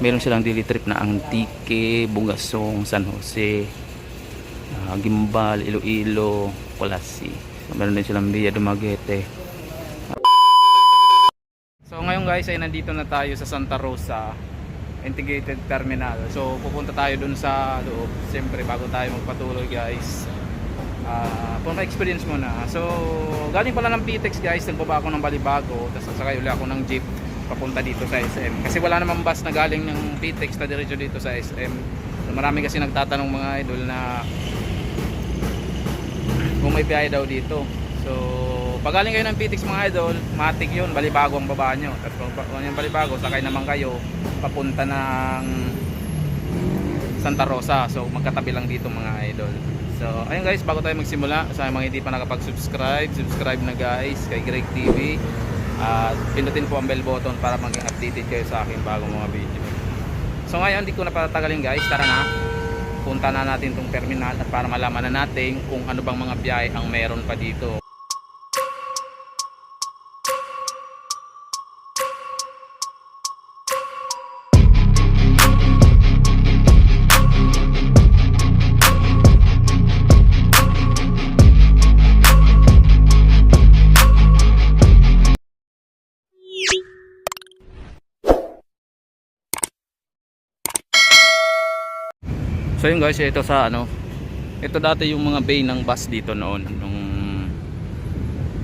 meron silang daily trip na Antique, Bugasong, San Jose, ah, Gimbal, Iloilo, Colasi. So, meron din silang Villa Dumaguete. So ngayon guys ay nandito na tayo sa Santa Rosa Integrated Terminal. So pupunta tayo dun sa loob. Siyempre bago tayo magpatuloy guys. Uh, experience muna. So galing pala ng PTEX guys, nagbaba ako ng Balibago, tapos sasakay uli ako ng jeep papunta dito sa SM. Kasi wala namang bus na galing ng PTEX na diretso dito sa SM. Marami kasi nagtatanong mga idol na kung may biyahe daw dito. So, pag galing kayo ng PTX mga idol, matik yun, balibago ang baba nyo. At kung yung balibago, sakay naman kayo papunta ng Santa Rosa. So, magkatabi lang dito mga idol. So, ayun guys, bago tayo magsimula, sa mga hindi pa nakapag-subscribe, subscribe na guys kay Greg TV. At pindutin po ang bell button para maging updated kayo sa aking bagong mga video. So ngayon, hindi ko na patatagalin guys. Tara na. Punta na natin tong terminal at para malaman na natin kung ano bang mga biyahe ang meron pa dito. So yun guys, ito sa ano, ito dati yung mga bay ng bus dito noon nung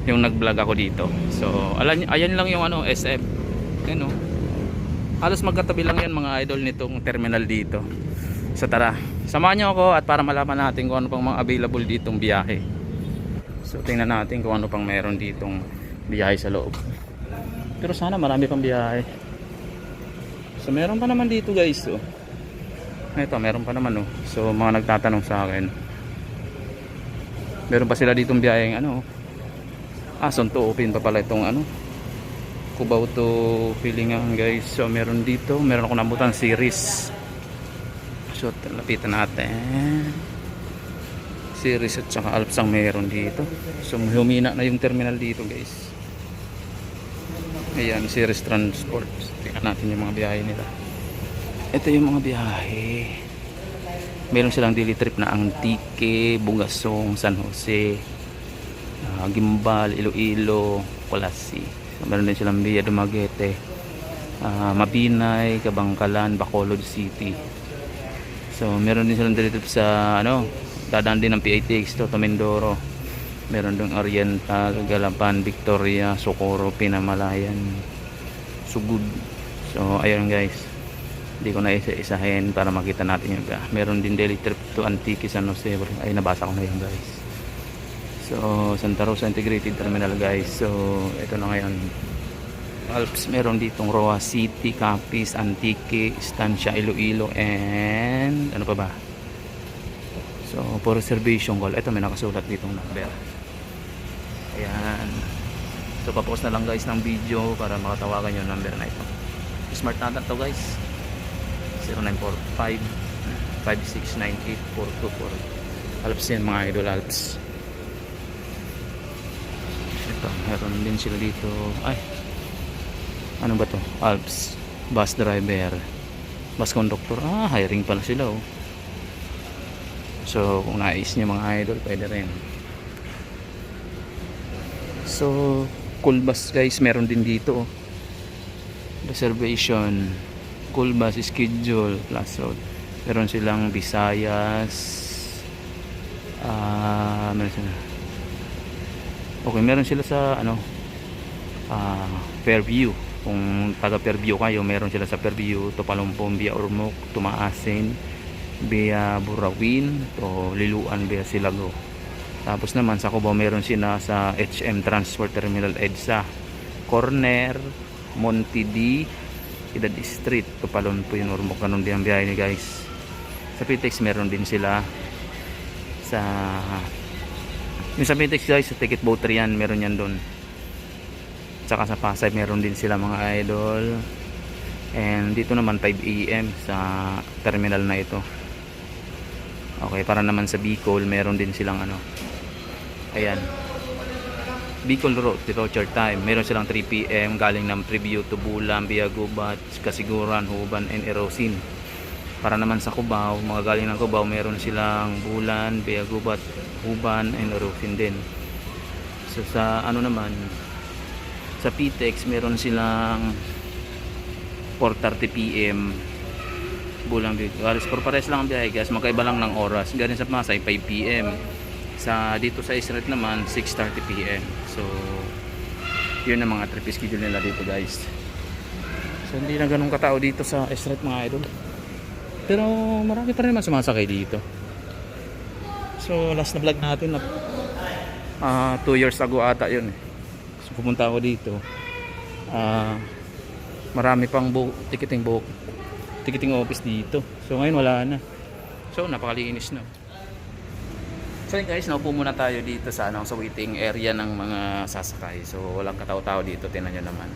yung nag-vlog ako dito. So, alam ayan lang yung ano, SM. Ano? Halos magkatabi lang yan mga idol nitong terminal dito. So tara, samahan niyo ako at para malaman natin kung ano pang mga available ditong biyahe. So tingnan natin kung ano pang meron ditong biyahe sa loob. Pero sana marami pang biyahe. So meron pa naman dito guys, oh. Ito, meron pa naman oh. So mga nagtatanong sa akin. Meron pa sila ditong biyaheng ano. Ah, to open pa pala itong ano. Cubao to Pilingan guys. So meron dito, meron ako nabutan series. So lapitan natin. Series at saka Alps ang meron dito. So humina na yung terminal dito guys. Ayan, series transport. Tingnan natin yung mga biyahe nila ito yung mga biyahe. Meron silang daily trip na Antique, Bugasong, San Jose uh, Gimbal, Iloilo Colasi so, meron din silang Villa Dumaguete uh, Mabinay, Kabangkalan, Bacolod City. So meron din silang daily trip sa ano dadaan din ng PITX to, to Mindoro. Meron din Oriental, Galapan, Victoria, Socorro, Pinamalayan Sugud so ayun guys hindi ko na isa-isahin para makita natin yung uh, meron din daily trip to Antique San Jose ay nabasa ko na yun guys. So Santa Rosa Integrated Terminal guys. So ito na ngayon. Alps meron ditong Roa City, Capiz, Antique, Estancia, Iloilo and ano pa ba? So for reservation call. Ito may nakasulat ditong number. Ayan. So papost na lang guys ng video para makatawagan yung number na ito. Smart natin to guys 0945 5698 Alps yan mga idol Alps. Ito meron din sila dito. Ay ano ba to? Alps bus driver. Bus conductor. Ah hiring pala sila oh. So kung nais nyo mga idol pwede rin. So cool bus guys meron din dito oh. reservation school bus schedule plus road. Meron silang Visayas ah uh, meron sila okay meron sila sa ano ah uh, Fairview. Kung taga Fairview kayo meron sila sa Fairview Tupalumpong via Ormoc Tumaasin via Burawin to Liluan via Silago. Tapos naman sa Cubao meron sila sa HM Transport Terminal EDSA. Corner Monte D Edad Street Tupalon po yung Ormoc ganun din ang biyahe ni guys. Sa Pitex meron din sila. Sa yung sa Pitex guys sa ticket boat yan meron yan doon tsaka sa Pasay meron din sila mga idol. And dito naman 5am sa terminal na ito. Okay para naman sa Bicol meron din silang ano. Ayan Bicol Road, departure time. Meron silang 3 p.m. galing ng preview to Bulan, Biagubat, Kasiguran, Huban, and Erosin. Para naman sa Cubao, mga galing ng Cubao, meron silang Bulan, Biagubat, Huban, and Erosin din. So sa ano naman, sa PTEX meron silang 4.30 p.m. Bulang Biagubat. For pares lang ang biyahe guys, magkaiba lang ng oras. Ganun sa Pasay, 5 p.m. Sa dito sa Israel naman 6:30 PM. So yun ang mga trip schedule nila dito, guys. So hindi na ganun katao dito sa Israel mga idol. Pero marami pa rin naman sumasakay dito. So last na vlog natin na ah 2 years ago ata yun eh. So pumunta ako dito. Ah marami pang bu ticketing book ticketing office dito. So ngayon wala na. So napakalinis na. So guys, naupo muna tayo dito sa ano, sa waiting area ng mga sasakay. So walang katao-tao dito, tinan nyo naman.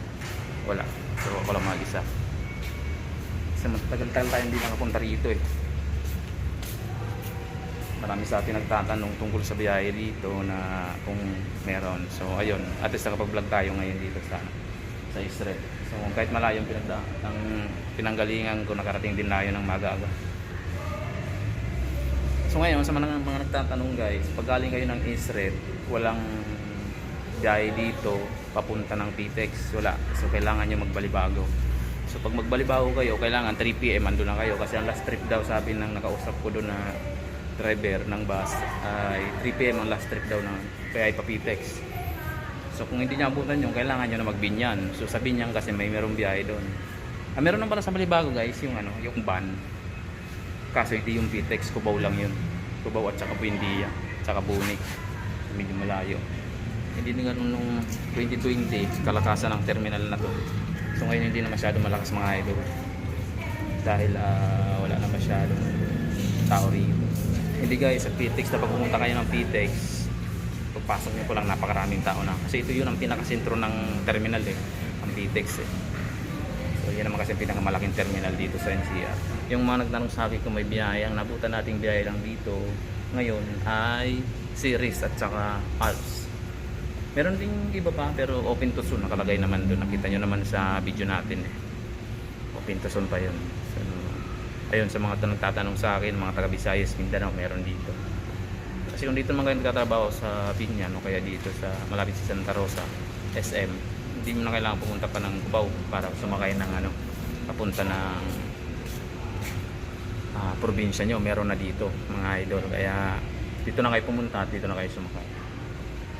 Wala. So ako lang mag-isa. Kasi matagal-tagal tayo hindi nakapunta rito eh. Marami sa atin nagtatanong tungkol sa biyahe dito na kung meron. So ayun, at least nakapag-vlog tayo ngayon dito sa sa Israel. So kahit malayo ang pinagda ang pinanggalingan ko nakarating din tayo ng maaga-aga. So ngayon sa mga, mga nagtatanong guys, pag galing kayo ng Israel, walang biyahe dito papunta ng PTEX, wala. So kailangan nyo magbalibago. So pag magbalibago kayo, kailangan 3 PM ando na kayo kasi ang last trip daw sabi ng nakausap ko doon na driver ng bus ay 3 PM ang last trip daw ng kaya pa PTEX. So kung hindi niya abutan yung kailangan nyo na magbinyan. So sa binyan kasi may merong biyahe doon. Ah, meron naman pala sa Balibago guys, yung ano, yung van. Kaso hindi yung PTEX, Cubao lang yun. Cubao at saka Buendia, saka Bunik. Medyo malayo. Hindi na ganun nung 2020, kalakasan ng terminal na to. So ngayon hindi na masyado malakas mga idol. Dahil ah, wala na masyadong tao rito. Hindi guys, sa PTEX, na pag pumunta kayo ng PTEX, pagpasok nyo po lang napakaraming tao na. Kasi ito yun ang pinakasentro ng terminal eh, ang PTEX eh. So yan naman kasi pinakamalaking terminal dito sa NCR. Yung mga nagtanong sa akin kung may biyahe, ang nabutan nating biyahe lang dito ngayon ay series at saka Alps. Meron ding iba pa pero open to soon nakalagay naman doon. Nakita nyo naman sa video natin eh. Open to soon pa yun. So, ayun sa mga nagtatanong sa akin, mga taga Visayas, Mindanao, meron dito. Kasi kung dito naman kayo nagtatrabaho sa Binyan o kaya dito sa malapit sa Santa Rosa, SM, hindi mo na kailangan pumunta pa ng Cubao para sumakay ng ano, papunta ng ah, probinsya nyo. Meron na dito mga idol. Kaya dito na kayo pumunta at dito na kayo sumakay.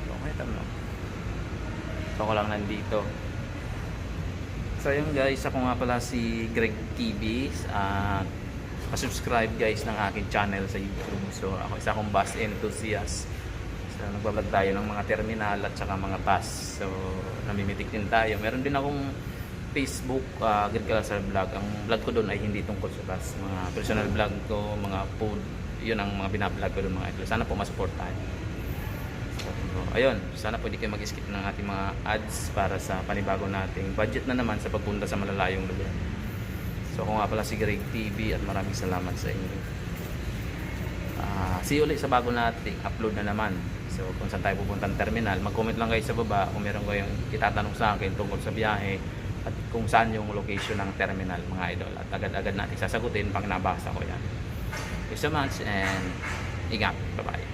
Okay, tama. So ako lang nandito. So yun guys, ako nga pala si Greg TV at pa-subscribe guys ng aking channel sa YouTube. So ako isa akong bus enthusiast. So nagbablog tayo ng mga terminal at saka mga bus. So namimitik din tayo. Meron din akong Facebook, uh, Greg Calazar Vlog. Ang vlog ko doon ay hindi tungkol sa bus. Mga personal vlog ko, mga food. Yun ang mga binablog ko doon mga idol. Sana po masupport tayo. So, ayun, sana pwede kayo mag-skip ng ating mga ads para sa panibago nating budget na naman sa pagpunta sa malalayong lugar. So ako nga pala si Greg TV at maraming salamat sa inyo. Ah, see you ulit sa bago nating upload na naman. So kung saan tayo pupuntang terminal, mag-comment lang kayo sa baba kung meron kayong itatanong sa akin tungkol sa biyahe at kung saan yung location ng terminal mga idol. At agad-agad natin sasagutin pag nabasa ko yan. Thank you so much and ingat. Bye-bye.